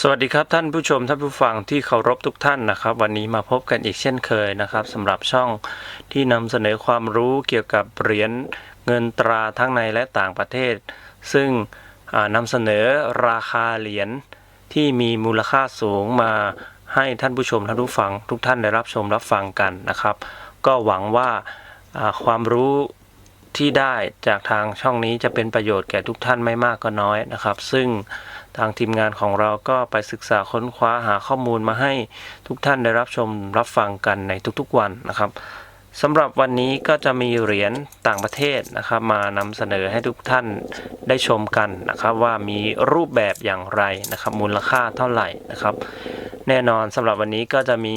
สวัสดีครับท่านผู้ชมท่านผู้ฟังที่เคารพทุกท่านนะครับ วันนี้มาพบกันอีกเช่นเคยนะครับสำหรับช่องที่นำเสนอความรู้เกี่ยวกับเหรียญเงินตราทั้งในและต่างประเทศ ซึ่งอ่านำเสนอราคาเหรียญที่มีมูลค่าสูงมาให้ท่านผู้ชมท่านผู้ฟัง ทุกท่านได้รับชมรับฟังกันนะครับ ก็หวังว่าความรู้ ที่ได้จากทางช่องนี้จะเป็นประโยชน์แก่ทุกท่านไม่มากก็น้อยนะครับ ซึ่งทางทีมงานของเราก็ไปศึกษาค้นคว้าหาข้อมูลมาให้ทุกท่านได้รับชมรับฟังกันในทุกๆวันนะครับสำหรับวันนี้ก็จะมีเหรียญต่างประเทศนะครับ มานำเสนอให้ทุกท่านได้ชมกันนะครับ ว่ามีรูปแบบอย่างไรนะครับ มูลค่าเท่าไหร่นะครับ แน่นอนสำหรับวันนี้ก็จะมี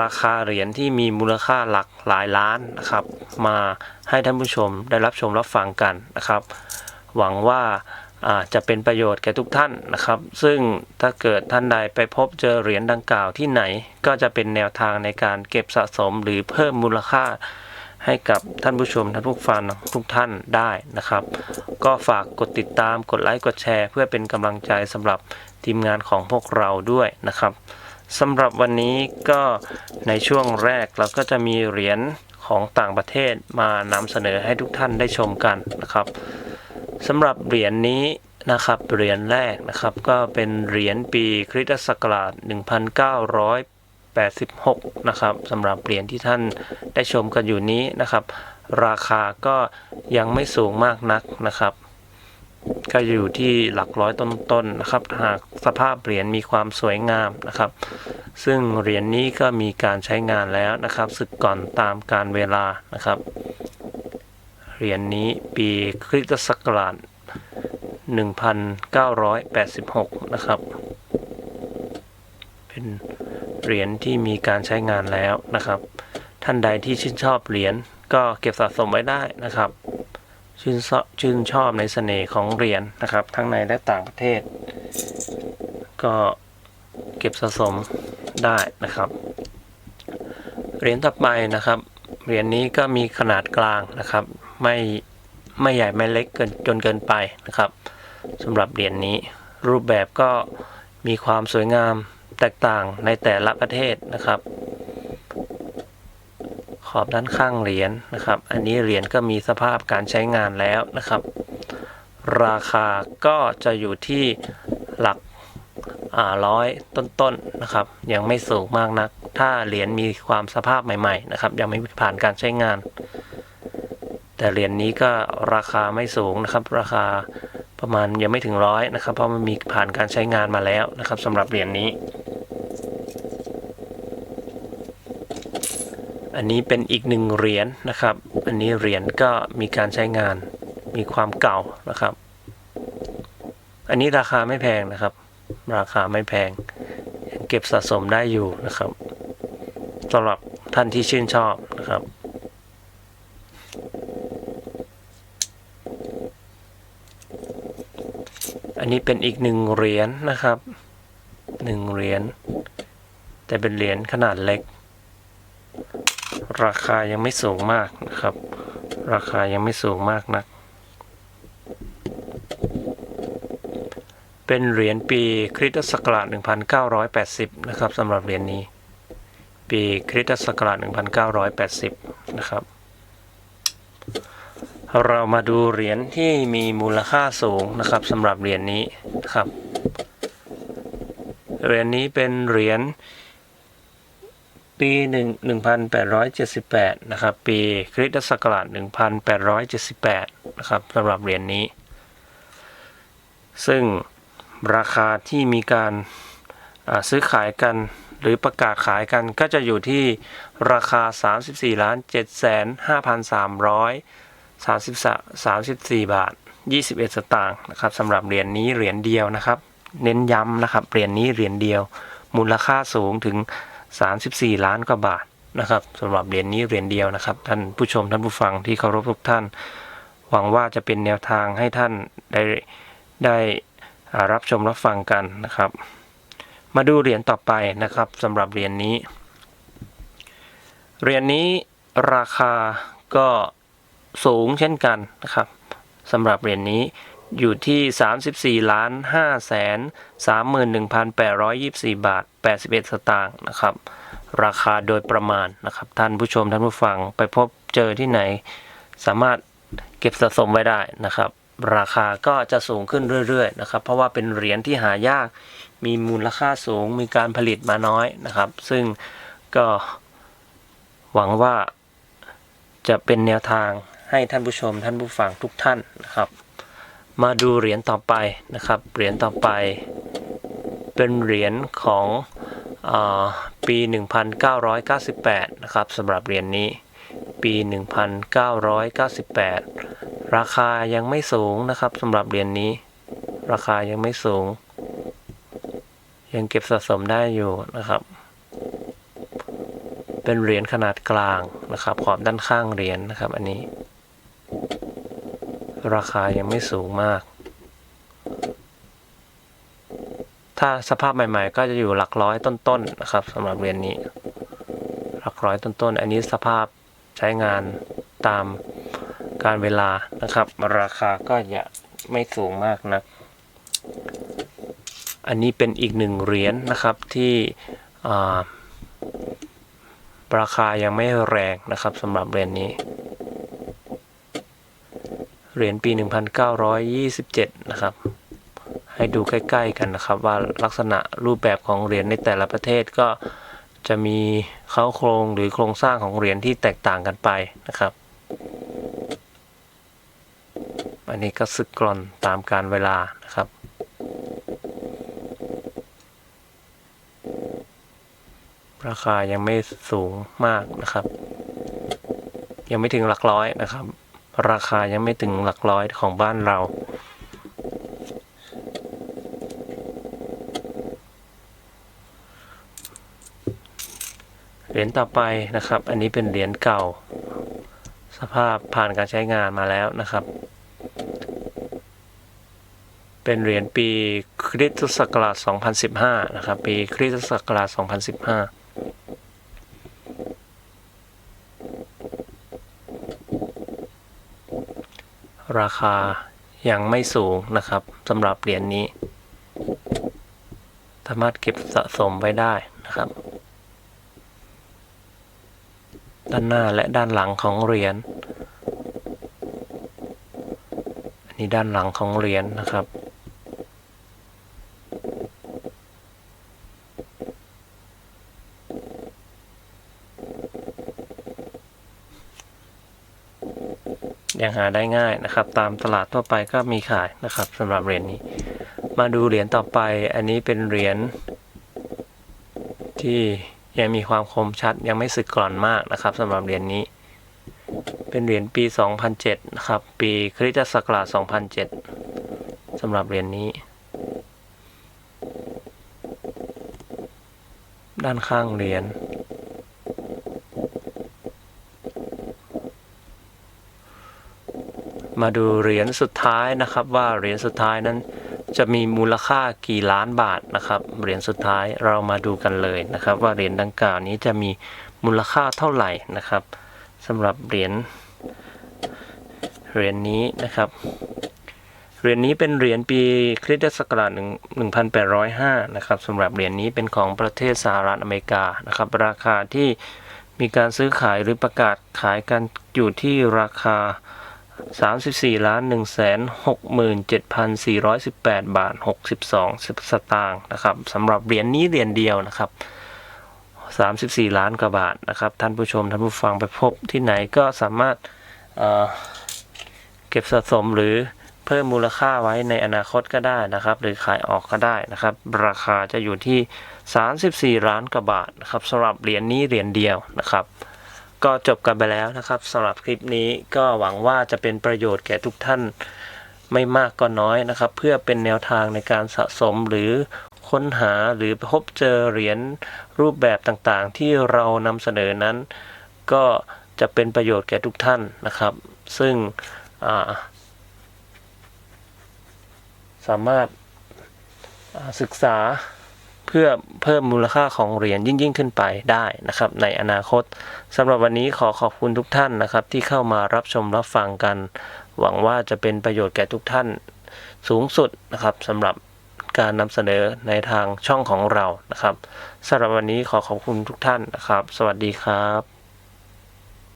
ราคาเหรียญที่มีมูลค่าหลักหลายล้านนะครับ มาให้ท่านผู้ชมได้รับชมรับฟังกันนะครับ หวังว่าจะเป็นประโยชน์แก่ทุกท่านนะครับ ซึ่งถ้าเกิดท่านใดไปพบเจอเหรียญดังกล่าวที่ไหน ก็จะเป็นแนวทางในการเก็บสะสมหรือเพิ่มมูลค่า ให้กับท่านผู้ชมท่านผู้ฟังทุกท่านได้นะครับ ก็ฝากกดติดตามกดไลค์กดแชร์ เพื่อเป็นกำลังใจสำหรับทีมงานของพวกเราด้วยนะครับสำหรับวันนี้ก็ในช่วงแรกเราก็จะมีเหรียญของต่างประเทศมานำเสนอให้ทุกท่านได้ชมกันนะครับสำหรับเหรียญนี้นะครับเหรียญแรกนะครับก็เป็นเหรียญปีคริสตศักราช 1986 นะครับสำหรับเหรียญที่ท่านได้ชมกันอยู่นี้นะครับ ราคาก็ยังไม่สูงมากนักนะครับ ก็อยู่ที่หลักร้อยต้นๆนะครับ หากสภาพเหรียญมีความสวยงามนะครับ ซึ่งเหรียญนี้ก็มีการใช้งานแล้วนะครับศึกก่อนตามการเวลานะครับเหรียญนี้ปีคริสตศักราช1986 นะครับ เป็น เหรียญที่มีการใช้งานแล้วนะครับ ท่านใดที่ชื่นชอบเหรียญก็เก็บสะสมไว้ได้นะครับ ชื่นชอบชื่นชอบในเสน่ห์ของเหรียญนะครับ ทั้งในและต่างประเทศ ก็เก็บสะสมได้นะครับเหรียญต่อไปนะครับเหรียญนี้ก็มีขนาดกลางนะครับ ไม่ไม่ใหญ่ไม่เล็กเกินจนเกินไปนะครับสำหรับเหรียญนี้รูปแบบก็มีความสวยงาม แตกต่างในแต่ละประเทศนะครับ ขอบด้านข้างเหรียญนะครับ อันนี้เหรียญก็มีสภาพการใช้งานแล้วนะครับ ราคาก็จะอยู่ที่หลักร้อยต้นๆนะครับ ยังไม่สูงมากนัก ถ้าเหรียญมีความสภาพใหม่ๆนะครับ ยังไม่ผ่านการใช้งาน แต่เหรียญนี้ก็ราคาไม่สูงนะครับ ราคา ประมาณยังไม่ถึงร้อยนะครับ เพราะมันมีผ่านการใช้งานมาแล้วนะครับสำหรับเหรียญนี้ อันนี้เป็นอีกหนึ่งเหรียญนะครับ อันนี้เหรียญก็มีการใช้งาน มีความเก่านะครับ อันนี้ราคาไม่แพงนะครับ ราคาไม่แพงยังเก็บสะสมได้อยู่นะครับสำหรับท่านที่ชื่นชอบนะครับ อันนี้เป็นอีกหนึ่งเหรียญนะครับหนึ่งเหรียญแต่เป็นเหรียญขนาดเล็ก ราคายังไม่สูงมากนะครับ ราคายังไม่สูงมากนัก เป็นเหรียญปีคริสตศักราช 1980 นะครับสำหรับเหรียญนี้ ปีคริสตศักราช 1980 นะครับ เรามาดูเหรียญที่มีมูลค่าสูงนะครับสำหรับเหรียญนี้ครับเหรียญนี้เป็นเหรียญปี1 1878นะครับปีคริสตศักราช1878นะครับสำหรับเหรียญนี้ ซึ่งราคาที่มีการซื้อขายกันหรือประกาศขายกันก็จะอยู่ที่ราคา 34ล้าน7แสน5,300 34บาท21สตางค์นะครับสำหรับเหรียญนี้เหรียญเดียวนะครับ เน้นย้ำนะครับเหรียญนี้เหรียญเดียว มูลค่าสูงถึง34ล้านกว่าบาทนะครับสำหรับเหรียญนี้เหรียญเดียวนะครับ ท่านผู้ชมท่านผู้ฟังที่เคารพทุกท่าน หวังว่าจะเป็นแนวทางให้ท่านได้ได้รับชมรับฟังกันนะครับ มาดูเหรียญต่อไปนะครับสำหรับเหรียญนี้เหรียญนี้ราคาก็ สูงเช่นกันนะครับสำหรับเหรียญนี้อยู่ที่ 34ล้าน5แสน31,824 บาท 81 สตางค์นะครับ ราคาโดยประมาณนะครับ ท่านผู้ชมท่านผู้ฟังไปพบเจอที่ไหน สามารถเก็บสะสมไว้ได้นะครับ ราคาก็จะสูงขึ้นเรื่อยๆนะครับ เพราะว่าเป็นเหรียญที่หายาก มีมูลค่าสูง มีการผลิตมาน้อยนะครับ ซึ่งก็หวังว่าจะเป็นแนวทาง ให้ท่านผู้ชมท่านผู้ฟังทุกท่านนะครับ มาดูเหรียญต่อไปนะครับ เหรียญต่อไป เป็นเหรียญของอปี 1998 นะครับสำหรับเหรียญนี้ปี 1998 ราคายังไม่สูงนะครับสำหรับเหรียญนี้ ราคายังไม่สูง ยังเก็บสะสมได้อยู่นะครับเป็นเหรียญขนาดกลางนะครับขอบด้านข้างเหรียญนะครับ อันนี้ ราคายังไม่สูงมาก ถ้าสภาพใหม่ๆ ก็จะอยู่หลักร้อยต้นๆนะครับสำหรับเหรียญนี้ หลักร้อยต้นๆ อันนี้สภาพใช้งานตามการเวลานะครับ ราคาก็จะไม่สูงมากนะอันนี้เป็นอีกหนึ่งเหรียญนะครับที่ราคายังไม่แรงนะครับสำหรับเหรียญนี้ เหรียญปี 1927 นะครับ ให้ดูใกล้ ๆ กันนะครับ ว่าลักษณะรูปแบบของเหรียญในแต่ละประเทศก็จะมีเข้าโครงหรือโครงสร้างของเหรียญที่แตกต่างกันไปนะครับ อันนี้ก็สึกกร่อนตามการเวลานะครับราคายังไม่สูงมากนะครับ ยังไม่ถึงหลักร้อยนะครับ ราคายังไม่ถึงหลักร้อยของบ้านเรา เหรียญต่อไปนะครับ อันนี้เป็นเหรียญเก่า สภาพผ่านการใช้งานมาแล้วนะครับ เป็นเหรียญปีคริสตศักราช 2015 นะครับ ปีคริสตศักราช 2015 ราคายังไม่สูงนะครับสำหรับเหรียญนนี้ สามารถเก็บสะสมไว้ได้นะครับ ด้านหน้าและด้านหลังของเหรียญอันนี้ด้านหลังของเหรียญนะครับ ยังหาได้ง่ายนะครับ ตามตลาดทั่วไปก็มีขายนะครับสำหรับเหรียญนี้ มาดูเหรียญต่อไป อันนี้เป็นเหรียญที่ยังมีความคมชัดยังไม่สึกกร่อนมากนะครับสำหรับเหรียญนี้ เป็นเหรียญปี 2007 นะครับ ปีคริสตศักราช 2007สำหรับเหรียญนี้ ด้านข้างเหรียญ มาดูเหรียญสุดท้ายนะครับว่าเหรียญสุดท้ายนั้นจะมีมูลค่ากี่ล้านบาทนะครับเหรียญสุดท้ายเรามาดูกันเลยนะครับ ว่าเหรียญดังกล่าวนี้จะมีมูลค่าเท่าไหร่นะครับสำหรับเหรียญเหรียญนี้นะครับเหรียญนี้เป็นเหรียญปีคริสตศักราช1805นะครับสำหรับเหรียญนี้เป็นของประเทศสหรัฐอเมริกานะครับ ราคาที่มีการซื้อขายหรือประกาศขายกันอยู่ที่ราคา 34ล้าน1แสน67,418บแปดบาท62สตางค์นะครับสำหรับเหรียญนี้เหรียญเดียวนะครับ34ล้านกว่าบาทนะครับ ท่านผู้ชมท่านผู้ฟังไปพบที่ไหนก็สามารถเเก็บสะสมหรือเพิ่มมูลค่าไว้ในอนาคตก็ได้นะครับ หรือขายออกก็ได้นะครับ ราคาจะอยู่ที่ 34 ล้านกว่าบาทนะครับสำหรับเหรียญนี้เหรียญเดียวนะครับ ก็จบกันไปแล้วนะครับสำหรับคลิปนี้ก็หวังว่าจะเป็นประโยชน์แก่ทุกท่านไม่มากก็น้อยนะครับ เพื่อเป็นแนวทางในการสะสมหรือค้นหาหรือพบเจอเหรียญรูปแบบต่างๆ ที่เรานำเสนอนั้น ก็จะเป็นประโยชน์แก่ทุกท่านนะครับ ซึ่งาสามารถาศึกษา เพื่อเพิ่มมูลค่าของเหรียญยิ่งยิ่งขึ้นไปได้นะครับ ในอนาคตสำหรับวันนี้ขอขอบคุณทุกท่านนะครับ ที่เข้ามารับชมรับฟังกัน หวังว่าจะเป็นประโยชน์แก่ทุกท่านสูงสุดนะครับสำหรับการนำเสนอในทางช่องของเรานะครับสำหรับวันนี้ขอขอบคุณทุกท่านนะครับ สวัสดีครับ